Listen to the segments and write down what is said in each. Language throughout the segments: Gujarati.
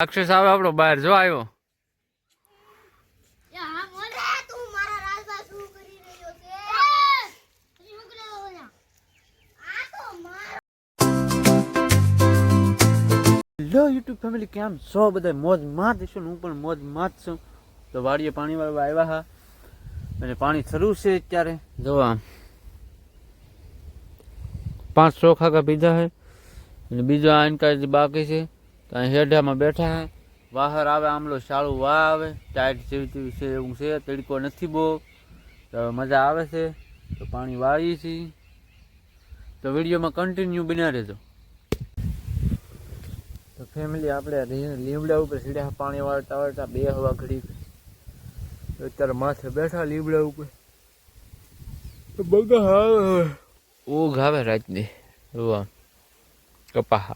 રાક્ષસ આવે આપણો બહાર જો આવ્યો યા હા મોને તું મારા રાજમાં શું કરી રહ્યો છે હજી શું કરે ઓલા આ તો મારો હેલો યુટ્યુબ ફેમિલી કેમ છો બધા મોજ માં જ છો ને હું પણ મોજ માં જ છું તો વાડીએ પાણી વાળવા આવ્યા હા અને પાણી શરૂ છે અત્યારે જો આમ પાંચ સો ખાકા પીધા છે અને બીજો આ ઇનકા જે બાકી છે તો અહીં હેઠામાં બેઠા હે બહાર આવે આમલો શાળું વાહ આવે ટાઈટ જેવી તેવી છે એવું છે તડકો નથી બહુ તો હવે મજા આવે છે તો પાણી વાળીએ છીએ તો વિડીયોમાં કન્ટિન્યુ બન્યા રહેજો તો ફેમિલી આપણે રી- લીમડા ઉપર સીધા પાણી વાળતા વાળતા બે હવા ઘડી અત્યારે માથે બેઠા લીમડા ઉપર તો બગા આવે ઊંઘ આવે રાતની જોવા કપા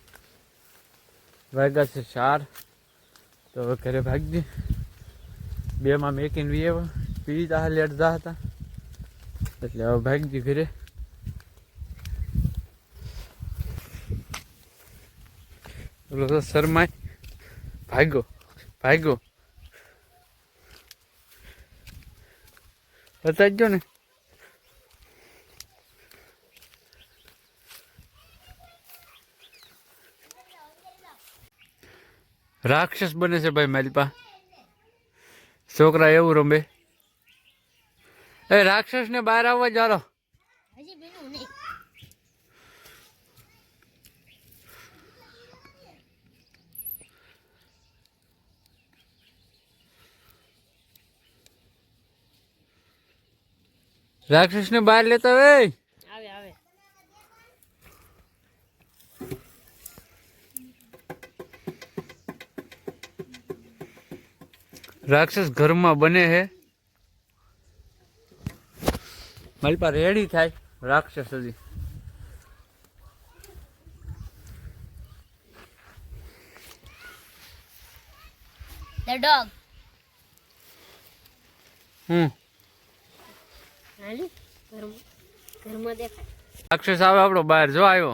વાગ્યા છે ચાર. તો હવે ઘરે ભાગી બે માં મેકીને વીએ આવ્યા પીતા હાલે અડધા હતા. એટલે હવે ભાગી ઘરે. ઓલો તો શરમાય. ભાગ્યો. ભાગ્યો. બતાવજો ને? રાક્ષસ બને છે ભાઈ મારી પા. છોકરા એવું રમે. એ રાક્ષસ ને બહાર આવવા ચાલો રાક્ષસને બીનું રાક્ષસ ને બહાર લેતા વે રાક્ષસ ઘરમાં બને છે. મારી પાસે રેડી થાય રાક્ષસ હજી. ડોગ હમ. ઘરમાં ઘરમાં દેખાય. રાક્ષસ આવે આપણો બહાર જો આવ્યો.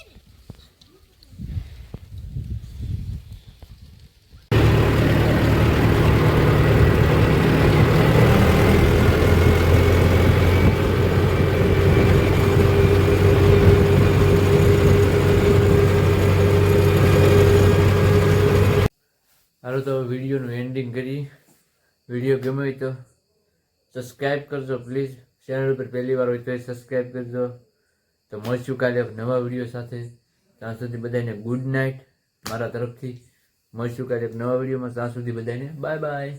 હાલો તો વિડીયોનું એન્ડિંગ કરી વીડિયો ગમે હોય તો સબસ્ક્રાઈબ કરજો પ્લીઝ ચેનલ પર પહેલી વાર હોય તો સબસ્ક્રાઈબ કરજો. તો મળશું કાલે નવા વીડિયો સાથે. ત્યાં સુધી બધાને ગુડ નાઇટ મારા તરફથી. મળશું કાલે નવા વિડીયોમાં. ત્યાં સુધી બધાને બાય બાય